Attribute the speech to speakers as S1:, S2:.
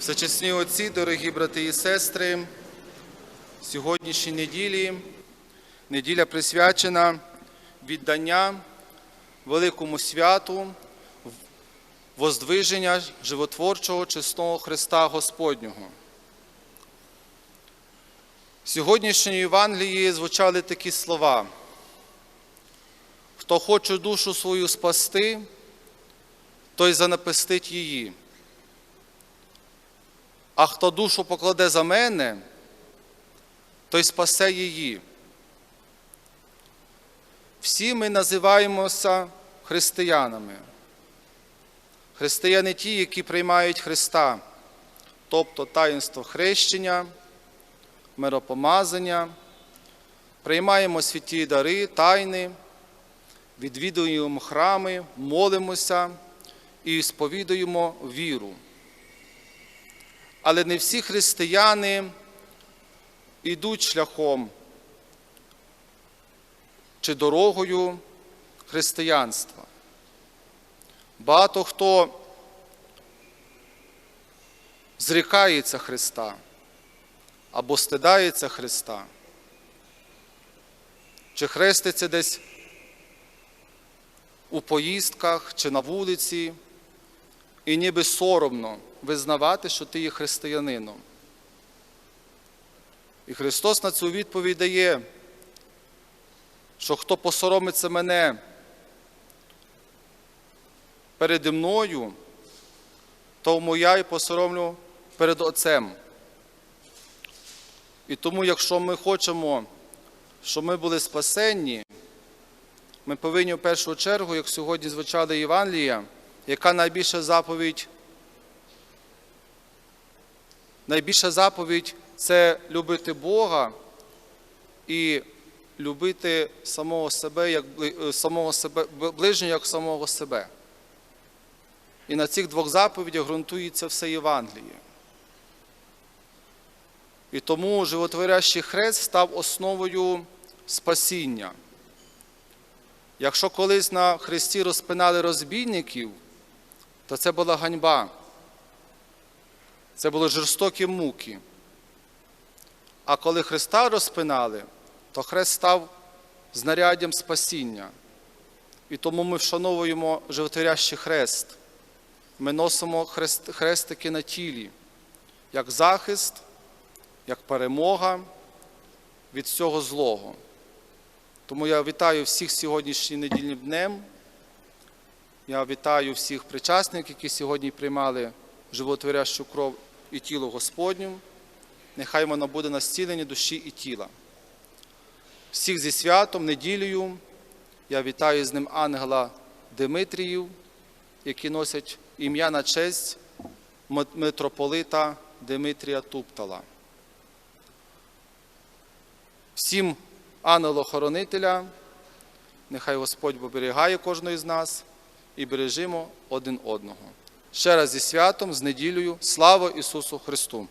S1: Всечесні отці, дорогі брати і сестри, сьогоднішній неділі, неділя присвячена віддання великому святу воздвиження животворчого чесного Христа Господнього. В сьогоднішньої Євангелії звучали такі слова. Хто хоче душу свою спасти, той занапестить її. А хто душу покладе за мене, той спасе її. Всі ми називаємося християнами. Християни ті, які приймають Христа, тобто таїнство хрещення, миропомазання, приймаємо святі дари, тайни, відвідуємо храми, молимося і сповідуємо віру. Але не всі християни йдуть шляхом чи дорогою християнства. Багато хто зрікається Христа або стидається Христа, чи хреститься десь у поїздках чи на вулиці, і ніби соромно визнавати, що ти є християнином. І Христос на цю відповідь дає, що хто посоромиться мене переді мною, тому я і посоромлю перед Отцем. І тому, якщо ми хочемо, щоб ми були спасенні, ми повинні в першу чергу, як сьогодні звучала Євангелія, яка найбільша заповідь Найбільша заповідь це любити Бога і любити самого себе, як самого себе, ближнього як самого себе. І на цих двох заповідях ґрунтується все Євангеліє. І тому животворящий хрест став основою спасіння. Якщо колись на хресті розпинали розбійників, то це була ганьба. Це були жорстокі муки. А коли Христа розпинали, то Хрест став знаряддям спасіння. І тому ми вшановуємо животворящий хрест. Ми носимо хрест, хрестики на тілі, як захист, як перемога від всього злого. Тому я вітаю всіх сьогоднішнім недільним днем. Я вітаю всіх причасників, які сьогодні приймали животворящу кров і тіло Господню, нехай воно буде на зціленні душі і тіла. Всіх зі святом, неділею, я вітаю з ним ангела Димитріїв, які носять ім'я на честь митрополита Димитрія Туптала. Всім ангело-хоронителя, нехай Господь оберігає кожного з нас і бережимо один одного. Ще раз зі святом, з неділею, слава Ісусу Христу!